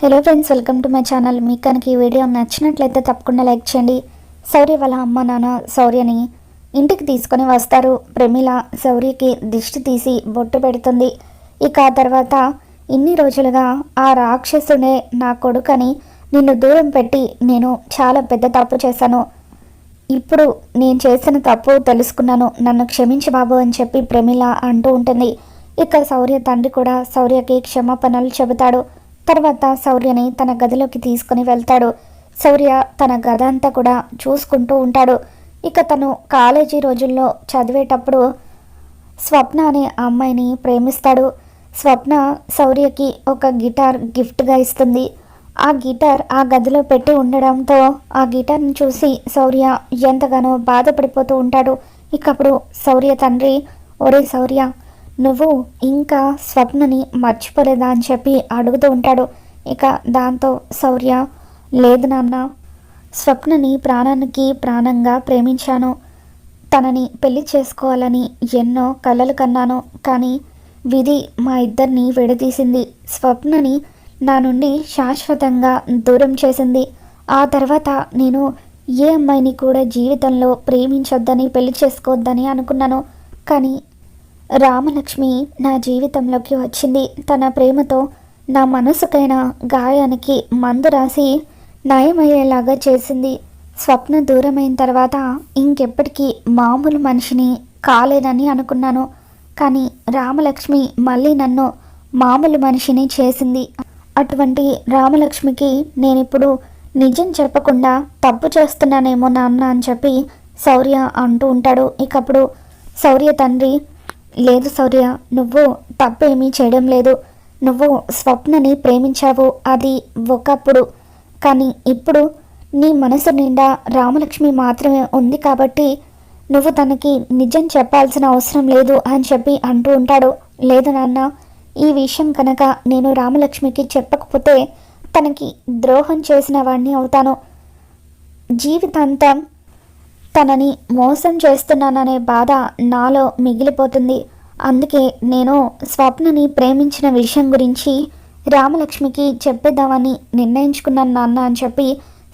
Hello friends welcome to my channel మీకు కనుక ఈ వీడియో నచ్చినట్లయితే తప్పకుండా లైక్ చేయండి. శౌర్య వాళ్ళ అమ్మ నాన్న శౌర్యని ఇంటికి తీసుకొని వస్తారు. ప్రమిళ శౌర్యకి దిష్టి తీసి బొట్టు పెడుతుంది. ఇక ఆ తర్వాత ఇన్ని రోజులుగా ఆ రాక్షసుడే నా కొడుకని నిన్ను దూరం పెట్టి నేను చాలా పెద్ద తప్పు చేశాను. ఇప్పుడు నేను చేసిన తప్పు తెలుసుకున్నాను. నన్ను క్షమించి బాబు అని చెప్పి ప్రమిళ అంటూ ఉంటుంది. ఇక శౌర్య తండ్రి కూడా శౌర్యకి క్షమాపణలు చెబుతాడు. తర్వాత శౌర్యని తన గదిలోకి తీసుకుని వెళ్తాడు. శౌర్య తన గద అంతా కూడా చూసుకుంటూ ఉంటాడు. ఇక తను కాలేజీ రోజుల్లో చదివేటప్పుడు స్వప్న అనే అమ్మాయిని ప్రేమిస్తాడు. స్వప్న శౌర్యకి ఒక గిటార్ గిఫ్ట్గా ఇస్తుంది. ఆ గిటార్ ఆ గదిలో పెట్టి ఉండడంతో ఆ గిటార్ని చూసి శౌర్య ఎంతగానో బాధపడిపోతూ ఉంటాడు. ఇకప్పుడు శౌర్య తండ్రి ఒరే శౌర్య నువ్వు ఇంకా స్వప్నని మర్చిపోలేదా అని చెప్పి అడుగుతూ ఉంటాడు. ఇక దాంతో శౌర్య లేదు నాన్న స్వప్నని ప్రాణానికి ప్రాణంగా ప్రేమించాను. తనని పెళ్ళి చేసుకోవాలని ఎన్నో కలలు కన్నాను. కానీ విధి మా ఇద్దరిని విడదీసింది. స్వప్నని నా నుండి శాశ్వతంగా దూరం చేసింది. ఆ తర్వాత నేను ఏ అమ్మాయిని కూడా జీవితంలో ప్రేమించొద్దని పెళ్ళి చేసుకోవద్దని అనుకున్నాను. కానీ రామలక్ష్మి నా జీవితంలోకి వచ్చింది. తన ప్రేమతో నా మనసుకైన గాయానికి మందు రాసి నయమయ్యేలాగా చేసింది. స్వప్న దూరమైన తర్వాత ఇంకెప్పటికీ మామూలు మనిషిని కాలేదని అనుకున్నాను. కానీ రామలక్ష్మి మళ్ళీ నన్ను మామూలు మనిషిని చేసింది. అటువంటి రామలక్ష్మికి నేనిప్పుడు నిజం చెప్పకుండా తప్పు చేస్తున్నానేమో నాన్న అని చెప్పి శౌర్య అంటూ ఉంటాడు. ఇకప్పుడు శౌర్య తండ్రి లేదు సౌర్య నువ్వు తప్పేమీ చేయడం లేదు. నువ్వు స్వప్నని ప్రేమించావు అది ఒకప్పుడు. కానీ ఇప్పుడు నీ మనసు నిండా రామలక్ష్మి మాత్రమే ఉంది కాబట్టి నువ్వు తనకి నిజం చెప్పాల్సిన అవసరం లేదు అని చెప్పి అంటూ ఉంటాడు. లేదు నాన్న ఈ విషయం కనుక నేను రామలక్ష్మికి చెప్పకపోతే తనకి ద్రోహం చేసిన వాడిని అవుతాను. జీవితాంతం తనని మోసం చేస్తున్నాననే బాధ నాలో మిగిలిపోతుంది. అందుకే నేను స్వప్నని ప్రేమించిన విషయం గురించి రామలక్ష్మికి చెప్పేద్దామని నిర్ణయించుకున్నాను నాన్న అని చెప్పి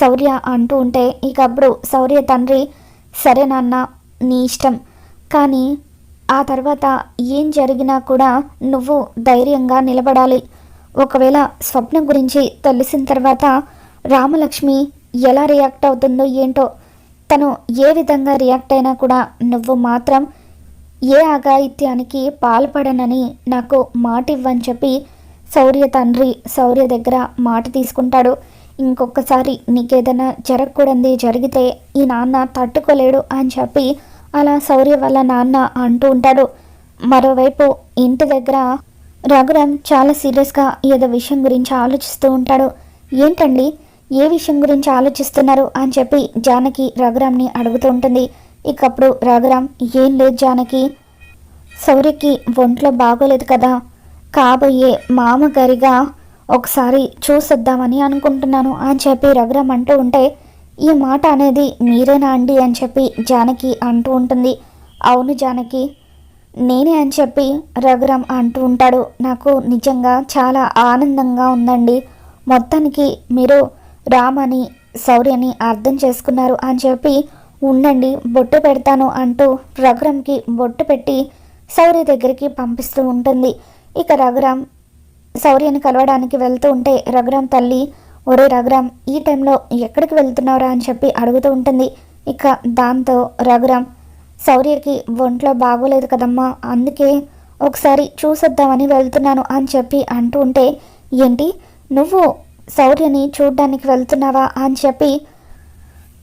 శౌర్య అంటూ ఉంటే ఇకప్పుడు శౌర్య తండ్రి సరే నాన్న నీ ఇష్టం. కానీ ఆ తర్వాత ఏం జరిగినా కూడా నువ్వు ధైర్యంగా నిలబడాలి. ఒకవేళ స్వప్న గురించి తెలిసిన తర్వాత రామలక్ష్మి ఎలా రియాక్ట్ అవుతుందో ఏంటో తను ఏ విధంగా రియాక్ట్ అయినా కూడా నువ్వు మాత్రం ఏ అఘాయిత్యానికి పాల్పడనని నాకు మాట ఇవ్వని చెప్పి శౌర్య తండ్రి శౌర్య దగ్గర మాట తీసుకుంటాడు. ఇంకొకసారి నీకేదైనా జరగకూడదు జరిగితే ఈ నాన్న తట్టుకోలేడు అని చెప్పి అలా శౌర్య వాళ్ళ నాన్న అంటూ ఉంటాడు. మరోవైపు ఇంటి దగ్గర రఘురామ్ చాలా సీరియస్గా ఏదో విషయం గురించి ఆలోచిస్తూ ఉంటాడు. ఏంటండి? ఏ విషయం గురించి ఆలోచిస్తున్నారు? అని చెప్పి జానకి రఘురామ్ని అడుగుతూ ఉంటుంది. ఇకప్పుడు రఘురామ్ ఏం లేదు జానకి. సౌర్యకి ఒంట్లో బాగోలేదు కదా. కాబోయే మామగారిగా ఒకసారి చూసొద్దామని అనుకుంటున్నాను అని చెప్పి రఘురామ్ అంటూ ఉంటే ఈ మాట అనేది మీరేనా అండి? అని చెప్పి జానకి అంటూ ఉంటుంది. అవును జానకి నేనే అని చెప్పి రఘురామ్ అంటూ ఉంటాడు. నాకు నిజంగా చాలా ఆనందంగా ఉందండి. మొత్తానికి మీరు రామని శౌర్యని అర్థం చేసుకున్నారు అని చెప్పి ఉండండి బొట్టు పెడతాను అంటూ రఘురామ్కి బొట్టు పెట్టి శౌర్య దగ్గరికి పంపిస్తూ ఉంటుంది. ఇక రఘురామ్ శౌర్యని కలవడానికి వెళ్తూ ఉంటే రఘురామ్ తల్లి ఒరే రఘురామ్ ఈ టైంలో ఎక్కడికి వెళ్తున్నారా అని చెప్పి అడుగుతూ ఉంటుంది. ఇక దాంతో రఘురామ్ శౌర్యకి ఒంట్లో బాగోలేదు కదమ్మా అందుకే ఒకసారి చూసొద్దామని వెళ్తున్నాను అని చెప్పి అంటూ ఉంటే ఏంటి నువ్వు శౌర్యని చూడ్డానికి వెళ్తున్నావా? అని చెప్పి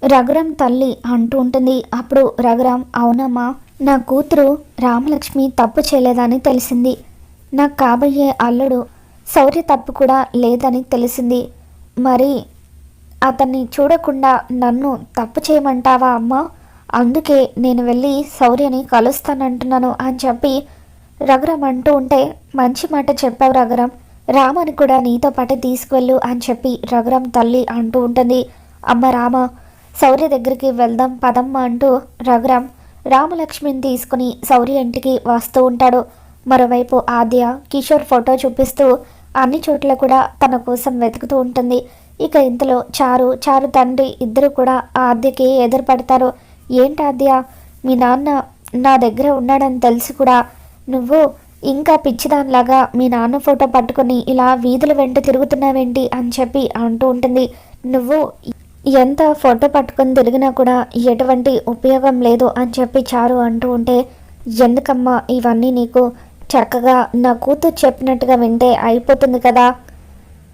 రఘురామ్ తల్లి అంటూ ఉంటుంది. అప్పుడు రఘురామ్ అవునమ్మా నా కూతురు రామలక్ష్మి తప్పు చేయలేదని తెలిసింది. నాకు కాబోయే అల్లుడు శౌర్య తప్పు కూడా లేదని తెలిసింది. మరి అతన్ని చూడకుండా నన్ను తప్పు చేయమంటావా అమ్మా? అందుకే నేను వెళ్ళి శౌర్యని కలుస్తానంటున్నాను అని చెప్పి రఘురామ్ అంటూ ఉంటే మంచి మాట చెప్పావు రఘురామ్. రామని కూడా నీతో పాటు తీసుకువెళ్ళు అని చెప్పి రఘురామ్ తల్లి అంటూ ఉంటుంది. అమ్మ రామ శౌర్య దగ్గరికి వెళ్దాం పదమ్మ అంటూ రఘురామ్ రామలక్ష్మిని తీసుకుని శౌర్య ఇంటికి వస్తూ ఉంటాడు. మరోవైపు ఆద్య కిషోర్ ఫోటో చూపిస్తూ అన్ని చోట్ల కూడా తన కోసం వెతుకుతూ ఉంటుంది. ఇక ఇంతలో చారు చారు తండ్రి ఇద్దరు కూడా ఆద్యకి ఎదురుపడతారు. ఏంటి ఆద్య మీ నాన్న నా దగ్గర ఉన్నాడని తెలిసి కూడా నువ్వు ఇంకా పిచ్చిదానిలాగా మీ నాన్న ఫోటో పట్టుకొని ఇలా వీధుల వెంట తిరుగుతున్నావేంటి? అని చెప్పి అంటూ ఉంటుంది. నువ్వు ఎంత ఫోటో పట్టుకొని తిరిగినా కూడా ఎటువంటి ఉపయోగం లేదు అని చెప్పి చారు అంటూ ఉంటే ఎందుకమ్మా ఇవన్నీ నీకు? చక్కగా నా కూతురు చెప్పినట్టుగా వింటే అయిపోతుంది కదా?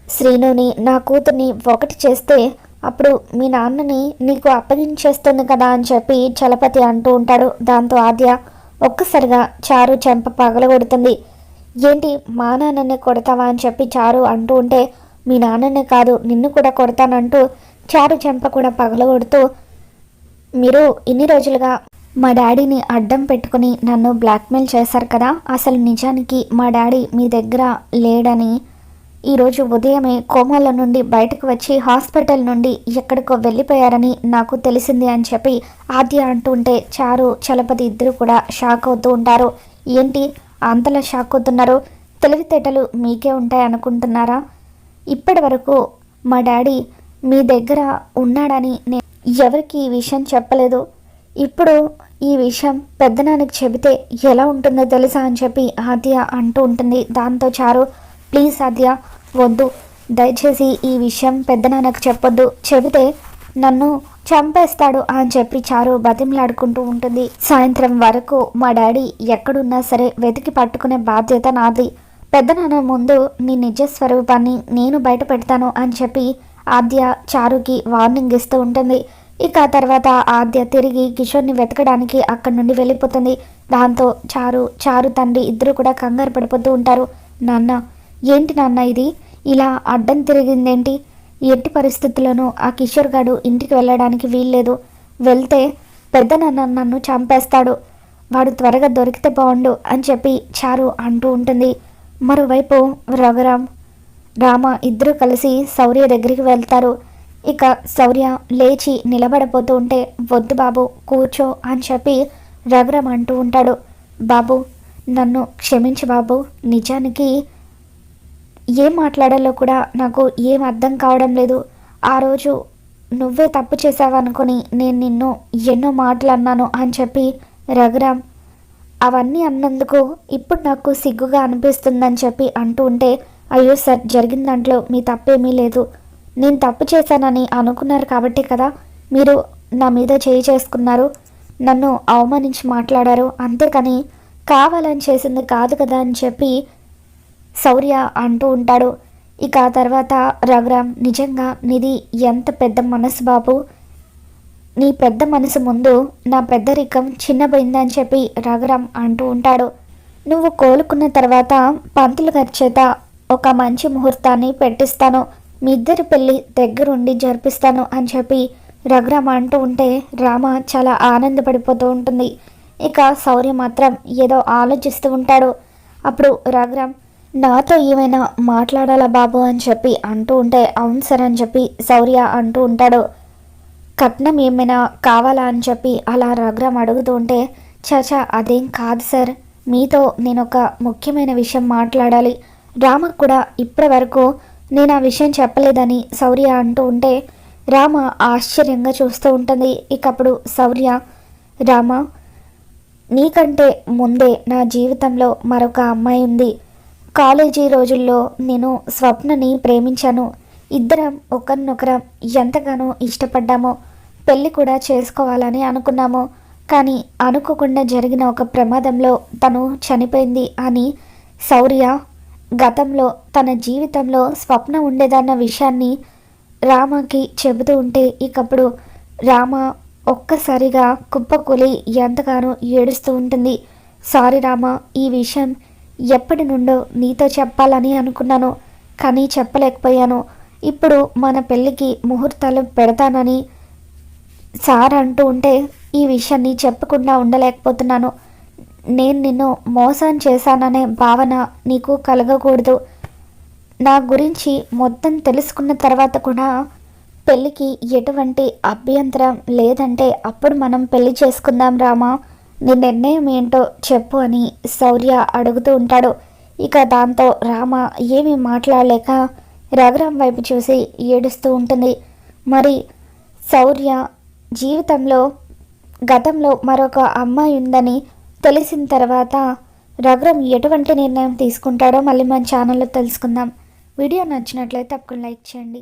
శ్రీనుని నా కూతుర్ని ఒకటి చేస్తే అప్పుడు మీ నాన్నని నీకు అప్పగించేస్తుంది కదా? అని చెప్పి చలపతి అంటూ ఉంటాడు. దాంతో ఆద్య ఒక్కసారిగా చారు చెంప పగలగొడుతుంది ఏంటి మా నాన్ననే కొడతావా? అని చెప్పి చారు అంటూ ఉంటే మీ నాన్ననే కాదు నిన్ను కూడా కొడతానంటూ చారు చెంప కూడా పగలగొడుతూ మీరు ఇన్ని రోజులుగా మా డాడీని అడ్డం పెట్టుకుని నన్ను బ్లాక్మెయిల్ చేశారు కదా అసలు నిజానికి మా డాడీ మీ దగ్గర లేడని ఈరోజు ఉదయమే కోమాల నుండి బయటకు వచ్చి హాస్పిటల్ నుండి ఎక్కడికో వెళ్ళిపోయారని నాకు తెలిసింది అని చెప్పి ఆద్య అంటుంటే చారు చలపతి ఇద్దరు కూడా షాక్ అవుతూ ఉంటారు. ఏంటి? అంతలా షాక్ అవుతున్నారు? తెలివితేటలు మీకే ఉంటాయి అనుకుంటున్నారా ఇప్పటి వరకు మా డాడీ మీ దగ్గర ఉన్నాడని నేను ఎవరికి ఈ విషయం చెప్పలేదు? ఇప్పుడు ఈ విషయం పెద్దనానికి చెబితే ఎలా ఉంటుందో తెలుసా అని చెప్పి ఆద్య అంటూ ఉంటుంది. దాంతో చారు ప్లీజ్ ఆద్య వద్దు. దయచేసి ఈ విషయం పెద్దనాన్నకు చెప్పొద్దు. చెబితే నన్ను చంపేస్తాడు అని చెప్పి చారు బతిమలాడుకుంటూ ఉంటుంది. సాయంత్రం వరకు మా డాడీ ఎక్కడున్నా సరే వెతికి పట్టుకునే బాధ్యత నాది. పెద్దనాన్న ముందు నీ నిజ స్వరూపాన్ని నేను బయట పెడతాను అని చెప్పి ఆద్య చారుకి వార్నింగ్ ఇస్తూ ఉంటుంది. ఇక తర్వాత ఆద్య తిరిగి కిషోర్ని వెతకడానికి అక్కడి నుండి వెళ్ళిపోతుంది. దాంతో చారు చారు తండ్రి ఇద్దరు కూడా కంగారు పడిపోతూ ఉంటారు. నాన్న ఏంటి నాన్న ఇది? ఇలా అడ్డం తిరిగిందేంటి? ఎట్టి పరిస్థితుల్లోనూ ఆ కిషోర్ గాడు ఇంటికి వెళ్ళడానికి వీల్లేదు. వెళ్తే పెద్ద నాన్న నన్ను చంపేస్తాడు. వాడు త్వరగా దొరికితే బాగుండు అని చెప్పి చారు అంటూ ఉంటుంది. మరోవైపు రఘురామ్ రామ ఇద్దరు కలిసి శౌర్య దగ్గరికి వెళ్తారు. ఇక శౌర్య లేచి నిలబడబోతూ ఉంటే వద్దు బాబు కూర్చో అని చెప్పి రఘురామ్ అంటూ ఉంటాడు. బాబు నన్ను క్షమించు బాబు నిజానికి ఏం మాట్లాడాలో కూడా నాకు ఏం అర్థం కావడం లేదు. ఆ రోజు నువ్వే తప్పు చేసావనుకుని నేను నిన్ను ఎన్నో మాటలు అన్నాను అని చెప్పి రఘురామ్ అవన్నీ అన్నందుకు ఇప్పుడు నాకు సిగ్గుగా అనిపిస్తుందని చెప్పి అంటూ ఉంటే అయ్యో సార్ జరిగిన దాంట్లో మీ తప్పేమీ లేదు. నేను తప్పు చేశానని అనుకున్నారు కాబట్టి కదా మీరు నా మీద చేయి చేసుకున్నారు. నన్ను అవమానించి మాట్లాడారు. అంతేకాని కావాలని చేసింది కాదు కదా అని చెప్పి శౌర్య అంటూ ఉంటాడు. ఇక ఆ తర్వాత రఘురామ్ నిజంగా నీది ఎంత పెద్ద మనసు బాబు? నీ పెద్ద మనసు ముందు నా పెద్దరికం చిన్నపోయిందని చెప్పి రఘురామ్ అంటూ ఉంటాడు. నువ్వు కోలుకున్న తర్వాత పంతులు గారి చేత ఒక మంచి ముహూర్తాన్ని పెట్టిస్తాను. మీ ఇద్దరి పెళ్ళి దగ్గరుండి జరిపిస్తాను అని చెప్పి రఘురామ అంటూ ఉంటే రామ చాలా ఆనందపడిపోతూ ఉంటుంది. ఇక శౌర్య మాత్రం ఏదో ఆలోచిస్తూ ఉంటాడు. అప్పుడు రఘురామ్ నాతో ఏమైనా మాట్లాడాలా బాబు? అని చెప్పి అంటూ ఉంటే అవును సార్ అని చెప్పి శౌర్య అంటూ ఉంటాడు. కట్నం ఏమైనా కావాలా? అని చెప్పి అలా రఘురామ్ అడుగుతూ ఉంటే చాచా అదేం కాదు సార్. మీతో నేను ఒక ముఖ్యమైన విషయం మాట్లాడాలి. రామకు కూడా ఇప్పటి వరకు నేను ఆ విషయం చెప్పలేదని శౌర్య అంటూ ఉంటే రామ ఆశ్చర్యంగా చూస్తూ ఉంటుంది. ఇకప్పుడు శౌర్య రామ నీకంటే ముందే నా జీవితంలో మరొక అమ్మాయి ఉంది. కాలేజీ రోజుల్లో నేను స్వప్నని ప్రేమించాను. ఇద్దరం ఒకరినొకరం ఎంతగానో ఇష్టపడ్డామో పెళ్ళి కూడా చేసుకోవాలని అనుకున్నాము. కానీ అనుకోకుండా జరిగిన ఒక ప్రమాదంలో తను చనిపోయింది అని శౌర్య గతంలో తన జీవితంలో స్వప్న ఉండేదన్న విషయాన్ని రామకి చెబుతూ ఉంటే ఇకప్పుడు రామ ఒక్కసారిగా కుప్పకూలి ఎంతగానో ఏడుస్తూ ఉంటుంది. సారీ రామ ఈ విషయం ఎప్పటి నుండో నీతో చెప్పాలని అనుకున్నాను కానీ చెప్పలేకపోయాను. ఇప్పుడు మన పెళ్ళికి ముహూర్తాలు పెడతానని సార్ అంటూ ఉంటే ఈ విషయాన్ని చెప్పకుండా ఉండలేకపోతున్నాను. నేను నిన్ను మోసం చేశాననే భావన నీకు కలగకూడదు. నా గురించి మొత్తం తెలుసుకున్న తర్వాత కూడా పెళ్ళికి ఎటువంటి అభ్యంతరం లేదంటే అప్పుడు మనం పెళ్ళి చేసుకుందాం రామా. నీ నిర్ణయం ఏంటో చెప్పు అని శౌర్య అడుగుతూ ఉంటాడు. ఇక దాంతో రామ ఏమీ మాట్లాడలేక రఘురామ్ వైపు చూసి ఏడుస్తూ ఉంటుంది. మరి శౌర్య జీవితంలో గతంలో మరొక అమ్మాయి ఉందని తెలిసిన తర్వాత రఘురం ఎటువంటి నిర్ణయం తీసుకుంటాడో మళ్ళీ మన ఛానల్లో తెలుసుకుందాం. వీడియో నచ్చినట్లయితే తప్పకుండా లైక్ చేయండి.